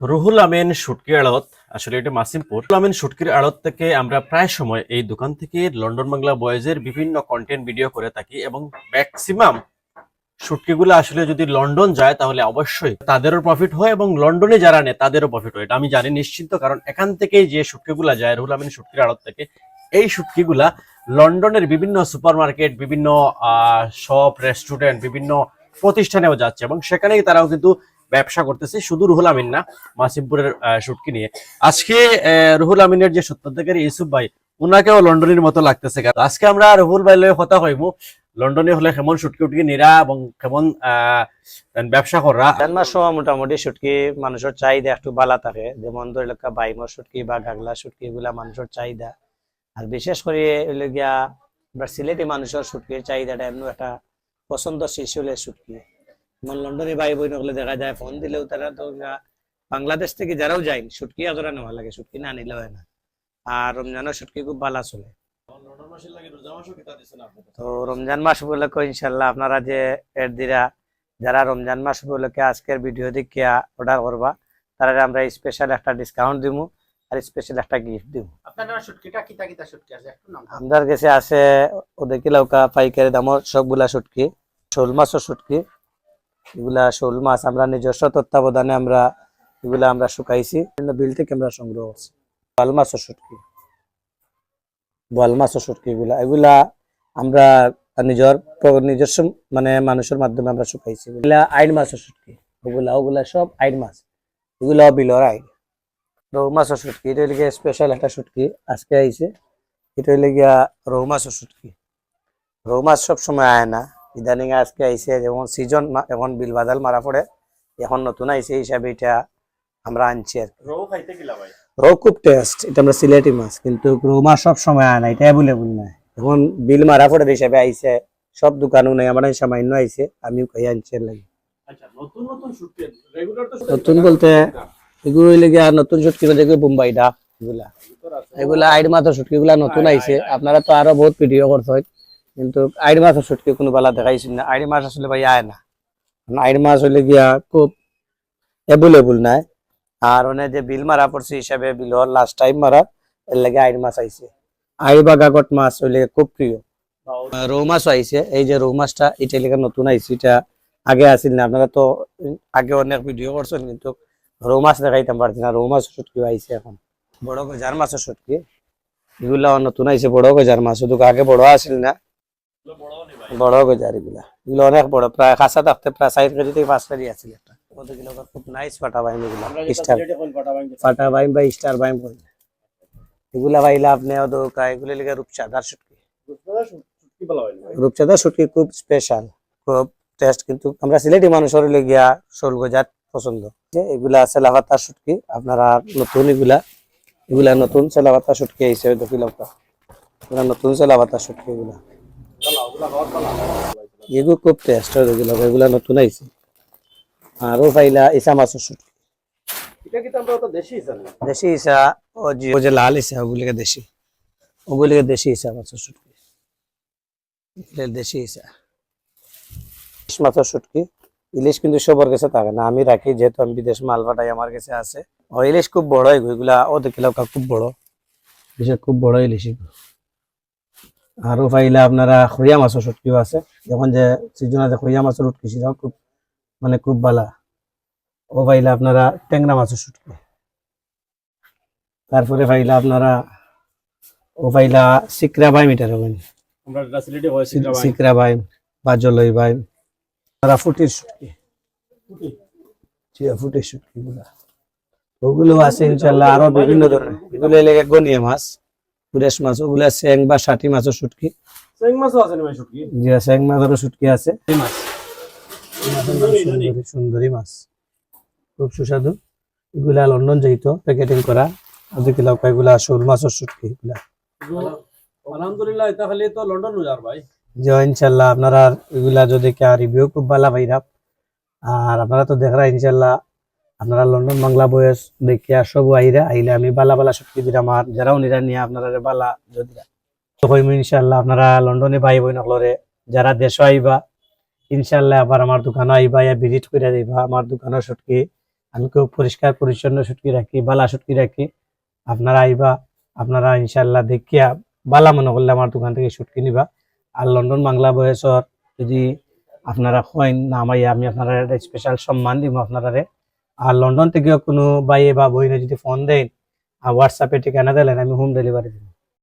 রুহুল আমিন শুটকি আড়ত আসলে এটা মাসিমপুর। আমিন শুটকির আড়ত থেকে আমরা প্রায় সময় এই দোকান থেকে লন্ডন বাংলা বয়েজের বিভিন্ন কন্টেন্ট ভিডিও করে থাকি এবং ম্যাক্সিমাম শুটকিগুলো আসলে যদি লন্ডন যায় তাহলে অবশ্যই তাদেরও প্রফিট হয় এবং লন্ডনে যারা নেয় তাদেরও প্রফিট হয়। এটা আমি জানি নিশ্চিন্ত, কারণ এখান থেকেই যে শুটকিগুলা যায় রুহুল আমিন শুটকির আড়ত থেকে, এই শুটকিগুলা লন্ডনের বিভিন্ন সুপারমার্কেট, বিভিন্ন শপ রেস্টুরেন্ট বিভিন্ন প্রতিষ্ঠানেও যাচ্ছে এবং সেখানেই তারাও কিন্তু ব্যবসা করতেছে, শুধু রুহুল আমিন না, মাসিমপুরের শুটকি নিয়ে। আজকে রুহুল আমিনের যে সত্যাধিকারী ইউসুফ ভাই, উনাকেও লন্ডনের মতো লাগতেছে আজকে আমরা রুহুল ভাই লয়ে কথা হইব। লন্ডনে হলে কেমন শুটকি উটকি নিরা এবং কেমন ব্যবসা করা? জানমার সময় মোটামুটি শুটকি মানুষের চাহিদা একটু বালা থাকে। যেমন ধরে লেখা বাইমর শুটকি বা গাগলা শুটকি এগুলা মানুষের চাহিদা। আর বিশেষ করে গিয়া সিলেটি মানুষের শুটকির চাহিদাটা এমন একটা পছন্দ শিশুলের শুটকি। যেমন লন্ডনে ভাই বোন হলে দেখা যায় ফোন দিলেও তারা তো বাংলাদেশ থেকে যারাও যায় শুটকি আগরা নেওয়া লাগে শুটকি না নিলে হয় না। আর রমজানের শুটকি খুব ভালো চলে তো রমজান মাস উপলক্ষে ইনশাল্লাহ আপনারা যে এর দিরা যারা রমজান মাস উপলক্ষে আজকের ভিডিও দেখিয়া অর্ডার করবা তারা আমরা স্পেশাল একটা ডিসকাউন্ট দিব আর স্পেশাল একটা গিফট দিব আমাদের কাছে আছে ওদেরকে লৌকা পাইকারি দামর সবগুলা শুটকি শোল মাছও শুটকি এগুলা শোল মাছ আমরা নিজস্ব তত্ত্বাবধানে আমরা এগুলা আমরা শুকাইছি। বিল থেকে আমরা সংগ্রহ করছি। বোয়াল মাছও শুটকি বোয়াল মাছও শুটকি এগুলা। এগুলা আমরা নিজের নিজস্ব মানে মানুষের মাধ্যমে আমরা শুকাইছি। এগুলা আইন মাছও শুটকি ওগুলা ওগুলা সব আইন মাছ। এগুলা বিলর আইন। রৌ মাছও শুটকি এটা হইলে স্পেশাল একটা সুটকি। আজকে আইছে। এটা গিয়া রৌ মাছও শুটকি রৌ মাছ সব সময় আয় না। ইদানিং আজকে আইসে যেমন সিজন এখন বিল বাদাল মারা পড়ে এখন নতুন আইসে হিসাবে এটা আমরা আনছি আর কি। রৌ খুব টেস্ট এটা আমরা সিলেটি মাছ কিন্তু রৌ মাছ সব সময় আনা না এটা অ্যাভেলেবল না এখন বিল মারা পড়ে হিসাবে আইসে সব দোকানও নেই আমার সামান্য আইসে আমিও খাই আনছি লাগি। আচ্ছা নতুন নতুন শুটকি রেগুলার তো নতুন বলতে এগুলো হইলে গিয়া নতুন শুটকি দেখবে বোম্বাইটা এগুলা। এগুলা আইড মাছের শুটকিগুলা নতুন আইছে আপনারা তো আরও বহুত ভিডিও করছেন কিন্তু আইড মাছের শুটকি কোনো বেলা দেখাইছেন না। আইড মাছ আসলে ভাই আয় না। আইড মাছ হইলে গিয়া খুব অ্যাভেলেবল নাই। আর ওনে যে বিল মারা পড়ছে হিসাবে বিলর লাস্ট টাইম মারা, এর লাগে আইড মাছ আইছে। আইড বা গাগট মাছ হইলে খুব প্রিয়। রৌ মাছও আইছে। এই যে রৌ মাছটা, এটা লেগে নতুন আইছে। এটা আগে আসিল না। আপনারা তো আগে অনেক ভিডিও করছেন, কিন্তু রৌ মাছ দেখাইতাম পারছি না। রৌ মাছ শুটকি আইছে এখন। বড় গজার মাছের শুটকি এগুলা নতুন আইছে, বড় গজার মাছ। শুধু আগে বড় আসিল না। বড় গজার এগুলা। এগুলো অনেক বড় প্রায় খাসা থাকতে প্রায় চার কেজি থেকে পাঁচ কেজি আসছিল একটা ওদেরগুলো খুব নাইস ফাটা বাইম এগুলা স্টার। ফাটা বাইম বা স্টার বাইম করি। এগুলা বাইলা আপনি ওদোকা এগুলো লিখে রূপচাঁদার শুটকি। খুব স্পেশাল খুব টেস্ট কিন্তু আমরা সিলেটি মানুষের হইলে গিয়া শোল গজার পছন্দ। এগুলা সেলাভাতা শুটকি আপনারা নতুন এগুলা এগুলা নতুন সেলাভাতা শুটকি আইছে দেখি লওকা। নতুন সেলাভাতা শুটকি এগুলা। এগুলো খুব টেস্ট হয় এগুলা এগুলা নতুন আইছে। আরও পাইলা ইসা মাছের শুটকি এটা কি আমরা তো দেশি দেশি ইসা ও যে ও যে লাল ইসা ওগুলিকে দেশি। ওগুলিকে দেশি ইসা মাছের শুটকি দেশি ইসা। ইলিশ মাছের শুটকি ইলিশ কিন্তু সবার কাছে থাকে না আমি রাখি যেহেতু আমি বিদেশ মাল পাঠাই আমার কাছে আছে। ও ইলিশ খুব বড় এগুলো এগুলা ও দেখিলাম খুব বড়। বিশেষ খুব বড় ইলিশ এগুলো। আরও পাইলে আপনারা খরিয়া মাছের শুটকিও আছে। যখন যে সিজন আছে খরিয়া মাছের শুটকি সেটাও খুব মানে খুব ভালা ও পাইলে আপনারা ট্যাংরা মাছের শুটকি তারপরে পাইলা আপনারা ও পাইলা সিকরা বাইম এটা রবেন সিকরা বাইম। বা জলই বাইম। তারা ফুটির শুটকি ফুটিরগুলা ওগুলো আছে ইনশাল্লাহ আরও বিভিন্ন ধরনের। এগুলো লেগে গনিয়া মাছ। পুরেশ মাছ ওগুলা স্যাং বা ষাটি মাছের শুটকি। সেং মাছও আছে ভাই শুটকি? যে স্যাং মাছেরও শুটকি আছে। সুন্দরী সুন্দরী মাছ। খুব সুস্বাদু। এগুলা লন্ডন যেহেতু প্যাকেটিং করা। শোল মাছের শুটকি এগুলা। আলহামদুলিল্লাহ তো লন্ডন ভাই। ইনশাল্লাহ আপনারা এগুলা যদি কে রিভিউ খুব ভালো পাইরা আর আপনারা তো দেখরা ইনশাল্লাহ আপনারা লন্ডন বাংলা বয়স দেখিয়া সব আইরা আইলে আমি বালা বালা শক্তি দিলাম আর যারা উনিরা নিয়ে আপনারা বালা যদি হইম ইনশাল্লাহ আপনারা লন্ডনে ভাই বোন হলরে, যারা দেশ আইবা ইনশাল্লাহ আবার আমার দোকানে আইবা ইয়া ভিজিট করে যাইবা আমার দোকানে সুটকি আমি খুব পরিষ্কার পরিচ্ছন্ন সুটকি রাখি, বালা সুটকি রাখি, আপনারা আইবা, আপনারা ইনশাল্লাহ দেখিয়া বালা মনে করলে আমার দোকান থেকে সুটকি নিবা। আর লন্ডন বাংলা বয়সর যদি আপনারা হয় না আমি আমি আপনারা স্পেশাল সম্মান দিব আপনারা আর লন্ডন থেকে কোনো বাইয়ে বা বইনে যদি ফোন দেন, আর হোয়াটসঅ্যাপে ঠিকানা দিলেন, আমি হোম ডেলিভারি দিই